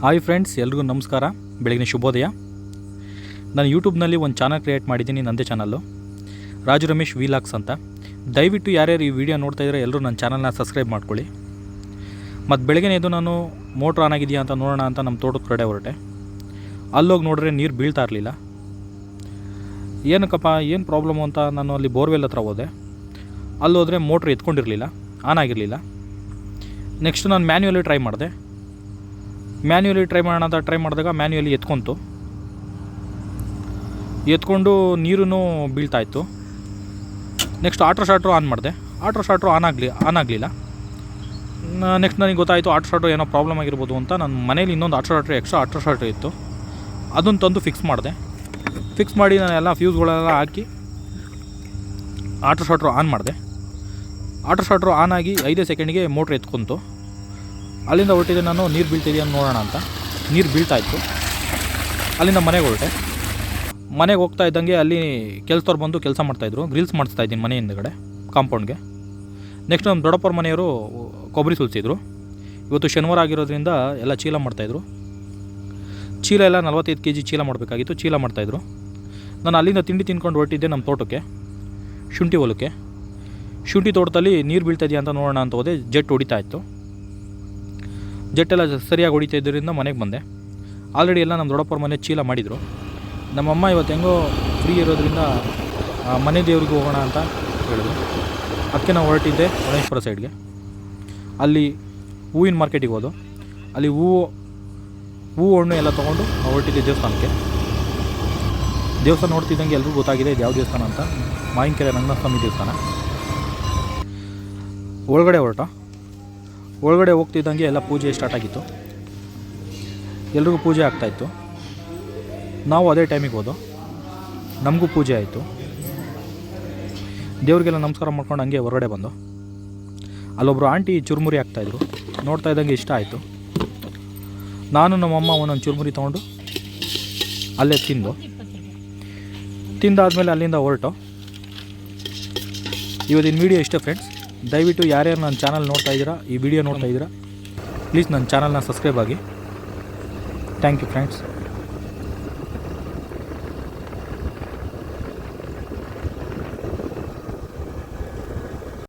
Hi friends ಎಲ್ರಿಗೂ ನಮಸ್ಕಾರ. ಬೆಳಗಿನ ಶುಭೋದಯ. ನಾನು ಯೂಟ್ಯೂಬ್ನಲ್ಲಿ ಒಂದು ಚಾನಲ್ ಕ್ರಿಯೇಟ್ ಮಾಡಿದ್ದೀನಿ, ನಂದೇ ಚಾನಲ್ಲು ರಾಜು ರಮೇಶ್ ವಿಲಾಕ್ಸ್ ಅಂತ. ದಯವಿಟ್ಟು ಯಾರ್ಯಾರು ಈ ವಿಡಿಯೋ ನೋಡ್ತಾ ಇದ್ದಾರೆ ಎಲ್ಲರೂ ನನ್ನ ಚಾನಲ್ನ ಸಬ್ಸ್ಕ್ರೈಬ್ ಮಾಡ್ಕೊಳ್ಳಿ. ಮತ್ತು ಬೆಳಗ್ಗೆ ಎದ್ದು ನಾನು ಮೋಟ್ರ್ ಆನ್ ಆಗಿದೆಯಾ ಅಂತ ನೋಡೋಣ ಅಂತ ನಮ್ಮ ತೋಟದ ಕಡೆ ಹೊರಟೆ. ಅಲ್ಲೋಗಿ ನೋಡಿದ್ರೆ ನೀರು ಬೀಳ್ತಾ ಇರಲಿಲ್ಲ. ಏನಕ್ಕಪ್ಪ, ಏನು ಪ್ರಾಬ್ಲಮ್ ಅಂತ ನಾನು ಅಲ್ಲಿ ಬೋರ್ವೆಲ್ ಹತ್ರ ಹೋದೆ. ಅಲ್ಲೋದ್ರೆ ಮೋಟ್ರ್ ಎತ್ಕೊಂಡಿರಲಿಲ್ಲ ಆನ್ ಆಗಿರಲಿಲ್ಲ. ನೆಕ್ಸ್ಟ್ ನಾನು ಮ್ಯಾನ್ಯುವಲಿ ಟ್ರೈ ಮಾಡಿದೆ. ಮ್ಯಾನ್ಯುವಲಿ ಟ್ರೈ ಮಾಡೋಣ ಅಂತ ಟ್ರೈ ಮಾಡಿದಾಗ ಮ್ಯಾನ್ಯುವಲಿ ಎತ್ಕೊಂತು. ಎತ್ಕೊಂಡು ನೀರೂ ಬೀಳ್ತಾ ಇತ್ತು ನೆಕ್ಸ್ಟ್ ಆಟೋ ಶಾಟ್ರು ಆನ್ ಮಾಡಿದೆ. ಆಟೋ ಶಾಟ್ರು ಆನ್ ಆಗಲಿ ಆನ್ ಆಗಲಿಲ್ಲ. ನೆಕ್ಸ್ಟ್ ನನಗೆ ಗೊತ್ತಾಯಿತು ಆಟೋ ಶಾಟ್ರು ಏನೋ ಪ್ರಾಬ್ಲಮ್ ಆಗಿರ್ಬೋದು ಅಂತ. ನನ್ನ ಮನೇಲಿ ಇನ್ನೊಂದು auto starter extra auto starter ಇತ್ತು. ಅದನ್ನು ತಂದು ಫಿಕ್ಸ್ ಮಾಡಿದೆ. ಫಿಕ್ಸ್ ಮಾಡಿ ನಾನು ಎಲ್ಲ ಫ್ಯೂಸ್ಗಳೆಲ್ಲ ಹಾಕಿ ಆಟೋ ಶಾಟ್ರು ಆನ್ ಮಾಡಿದೆ. ಆಟೋ ಶಾಟ್ರು ಆನ್ ಆಗಿ ಐದೇ ಸೆಕೆಂಡಿಗೆ ಮೋಟ್ರ್ ಎತ್ಕೊಂತು. ಅಲ್ಲಿಂದ ಹೊರಟಿದ್ದೆ ನಾನು, ನೀರು ಬೀಳ್ತಿದೆಯಾ ನೋಡೋಣ ಅಂತ. ನೀರು ಬೀಳ್ತಾ ಇತ್ತು. ಅಲ್ಲಿಂದ ಮನೆಗೆ ಹೊರಟೆ. ಮನೆಗೆ ಹೋಗ್ತಾ ಇದ್ದಂಗೆ ಅಲ್ಲಿ ಕೆಲಸದವ್ರು ಬಂದು ಕೆಲಸ ಮಾಡ್ತಾಯಿದ್ರು ಗ್ರಿಲ್ಸ್ ಮಾಡಿಸ್ತಾ ಇದ್ದೀನಿ ಮನೆ ಹಿಂದ್ಗಡೆ, ಕಾಂಪೌಂಡ್ಗೆ. ನೆಕ್ಸ್ಟ್ ನಮ್ಮ ದೊಡ್ಡಪ್ಪರ ಮನೆಯವರು ಕೊಬ್ಬರಿ ಸುಲಿಸಿದ್ರು. ಇವತ್ತು ಶನಿವಾರ ಆಗಿರೋದ್ರಿಂದ ಎಲ್ಲ ಚೀಲ ಮಾಡ್ತಾಯಿದ್ರು ಚೀಲ ಎಲ್ಲ ನಲ್ವತ್ತೈದು ಕೆ ಜಿ ಚೀಲ ಮಾಡಬೇಕಾಗಿತ್ತು, ಚೀಲ ಮಾಡ್ತಾಯಿದ್ರು ನಾನು ಅಲ್ಲಿಂದ ತಿಂಡಿ ತಿನ್ಕೊಂಡು ಹೊರಟಿದ್ದೆ ನಮ್ಮ ತೋಟಕ್ಕೆ, ಶುಂಠಿ ಹೊಲಕ್ಕೆ. ಶುಂಠಿ ತೋಟದಲ್ಲಿ ನೀರು ಬೀಳ್ತಾ ಇದೆಯಾ ಅಂತ ನೋಡೋಣ ಅಂತ ಹೋದೆ, ಜೆಟ್ ಹೊಡಿತಾ ಇತ್ತು. ಜೆಟ್ಟೆಲ್ಲ ಸರಿಯಾಗಿ ಹೊಡಿತಾ ಇದ್ದರಿಂದ ಮನೆಗೆ ಬಂದೆ. ಆಲ್ರೆಡಿ ಎಲ್ಲ ನಮ್ಮ ದೊಡ್ಡಪ್ಪರ ಮನೆ ಚೀಲ ಮಾಡಿದರು. ನಮ್ಮಮ್ಮ ಇವತ್ತು ಹೆಂಗೋ ಫ್ರೀ ಇರೋದ್ರಿಂದ ಮನೆ ದೇವ್ರಿಗೆ ಹೋಗೋಣ ಅಂತ ಹೇಳಿದ್ರು. ಅದಕ್ಕೆ ನಾವು ಹೊರಟಿದ್ದೆ ಗಣೇಶ್ವರ ಸೈಡ್ಗೆ ಅಲ್ಲಿ ಹೂವಿನ ಮಾರ್ಕೆಟಿಗೆ ಹೋದು ಅಲ್ಲಿ ಹೂವು ಹೂವು ಹಣ್ಣು ಎಲ್ಲ ತೊಗೊಂಡು ನಾವು ಹೊರಟಿದ್ದೆ ದೇವಸ್ಥಾನಕ್ಕೆ. ದೇವಸ್ಥಾನ ನೋಡ್ತಿದ್ದಂಗೆ ಎಲ್ರಿಗೂ ಗೊತ್ತಾಗಿದೆ ಇದು ಯಾವ ದೇವಸ್ಥಾನ ಅಂತ. ಮಾವಿನಕೆರೆ ರಂಗನಾಥ ಸ್ವಾಮಿ ದೇವಸ್ಥಾನ. ಒಳಗಡೆ ಹೊರಟ. ಒಳಗಡೆ ಹೋಗ್ತಿದ್ದಂಗೆ ಎಲ್ಲ ಪೂಜೆ ಸ್ಟಾರ್ಟ್ ಆಗಿತ್ತು. ಎಲ್ರಿಗೂ ಪೂಜೆ ಆಗ್ತಾಯಿತ್ತು ನಾವು ಅದೇ ಟೈಮಿಗೆ ಹೋದೋ. ನಮಗೂ ಪೂಜೆ ಆಯಿತು. ದೇವ್ರಿಗೆಲ್ಲ ನಮಸ್ಕಾರ ಮಾಡ್ಕೊಂಡು ಹಂಗೆ ಹೊರಗಡೆ ಬಂದು. ಅಲ್ಲೊಬ್ಬರು ಆಂಟಿ ಚುರುಮುರಿ ಹಾಕ್ತಾಯಿದ್ರು ನೋಡ್ತಾ ಇದ್ದಂಗೆ ಇಷ್ಟ ಆಯಿತು. ನಾನು ನಮ್ಮಮ್ಮ ಒಂದೊಂದು ಚುರುಮುರಿ ತೊಗೊಂಡು ಅಲ್ಲೇ ತಿಂದು. ತಿಂದಾದಮೇಲೆ ಅಲ್ಲಿಂದ ಹೊರಟು. ಇವತ್ತಿನ ವೀಡಿಯೋ ಇಷ್ಟೇ ಫ್ರೆಂಡ್ಸ್ ದಯವಿಟ್ಟು ಯಾರ್ಯಾರು ನನ್ನ ಚಾನಲ್ ನೋಡ್ತಾ ಇದ್ದೀರಾ, ಈ ವಿಡಿಯೋ ನೋಡ್ತಾ ಇದ್ದೀರಾ ಪ್ಲೀಸ್ ನನ್ನ ಚಾನಲ್ನ ಸಬ್ಸ್ಕ್ರೈಬ್ ಆಗಿ. Thank you friends